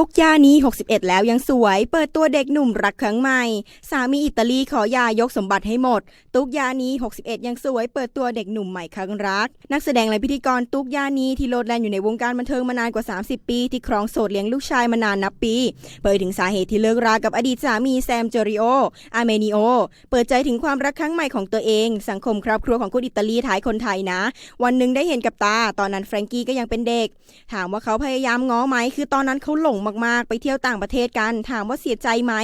ตุกยานี 61 แล้วยังสวย เปิดตัวเด็กหนุ่มรักครั้งใหม่ สามีอิตาลีขอยายกสมบัติให้หมด ตุกยานี 61 ยังสวย เปิดตัวเด็กหนุ่มใหม่ครั้งรัก นักแสดงและพิธีกรตุกยานีที่โลดแล่นอยู่ในวงการบันเทิงมานานกว่า 30 ปี ที่ครองโสดเลี้ยงลูกชายมานานนับปี เปิดถึงสาเหตุที่เลิกรากับอดีตสามีแซมเจอริโอ อาเมนิโอ เปิดใจถึงความรักครั้งใหม่ของตัวเอง สังคมครอบครัวของคนอิตาลีท้ายคนไทยนะ วันหนึ่งได้เห็นกับตา ตอนนั้นแฟรงกี้ก็ยังเป็นเด็ก ถามว่าเขาพยายามง้อไหม คือตอนนั้นเขาหลงมากๆ ไปเที่ยวต่างประเทศกัน ถามว่าเสียใจไหม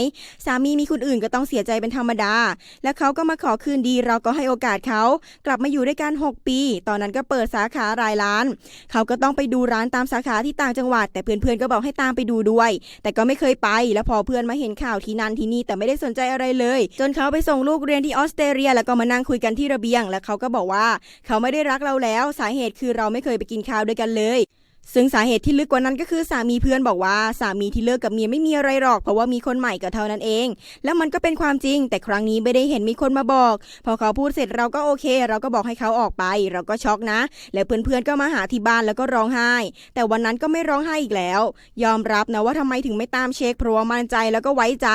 สามีมีคนอื่นก็ต้องเสียใจเป็นธรรมดา และเขาก็มาขอคืนดีเราก็ให้โอกาสเขา กลับมาอยู่ด้วยกัน 6 ปี ตอนนั้นก็เปิดสาขารายร้าน เขาก็ต้องไปดูร้านตามสาขาที่ต่างจังหวัด แต่เพื่อนๆก็บอกให้ตามไปดูด้วย แต่ก็ไม่เคยไป แล้วพอเพื่อนมาเห็นข่าวที่นั่นที่นี่แต่ไม่ได้สนใจอะไรเลย จนเขาไปส่งลูกเรียนที่ออสเตรเลีย แล้วก็มานั่งคุยกันที่ระเบียง แล้วเขาก็บอกว่า เขาไม่ได้รักเราแล้ว สาเหตุคือเราไม่เคยไปกินข้าวด้วยกันเลย ซึ่งสาเหตุที่ลึกกว่านั้นก็คือสามีเพื่อนบอกว่าสามีที่เลิกกับเมียไม่มีอะไรหรอก เพราะว่ามีคนใหม่ก็เท่านั้นเอง แล้วมันก็เป็นความจริง แต่ครั้งนี้ไม่ได้เห็นมีคนมาบอก พอเขาพูดเสร็จเราก็โอเค เราก็บอกให้เขาออกไป เราก็ช็อกนะ แล้วเพื่อนๆก็มาหาที่บ้านแล้วก็ร้องไห้ แต่วันนั้นก็ไม่ร้องไห้อีกแล้ว ยอมรับนะว่าทำไมถึงไม่ตามเช็คเพราะว่ามั่นใจแล้วก็ไว้ใจ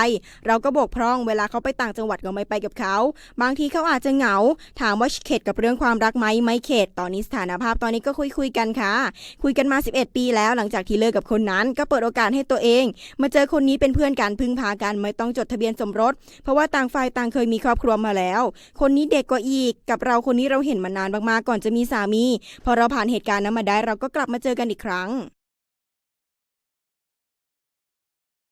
เราก็บกพร่องเวลาเขาไปต่างจังหวัดก็ไม่ไปกับเขา บางทีเขาอาจจะเหงา ถามว่าเข็ดกับเรื่องความรักไหมไม่เข็ดตอนนี้สถานภาพตอนนี้ก็คุยคุยๆกันค่ะ คุยกันมา11 ปีแล้วหลังจากที่เลิกกับคนนั้น ก็เปิดโอกาสให้ตัวเอง มาเจอคนนี้เป็นเพื่อนกันพึ่งพากันไม่ต้องจดทะเบียนสมรส เพราะว่าต่างฝ่ายต่างเคยมีครอบครัวมาแล้ว คนนี้เด็กกว่าอีก กับเราคนนี้เราเห็นมานานมากๆก่อนจะมีสามี พอเราผ่านเหตุการณ์นั้นมาได้เราก็กลับมาเจอกันอีกครั้ง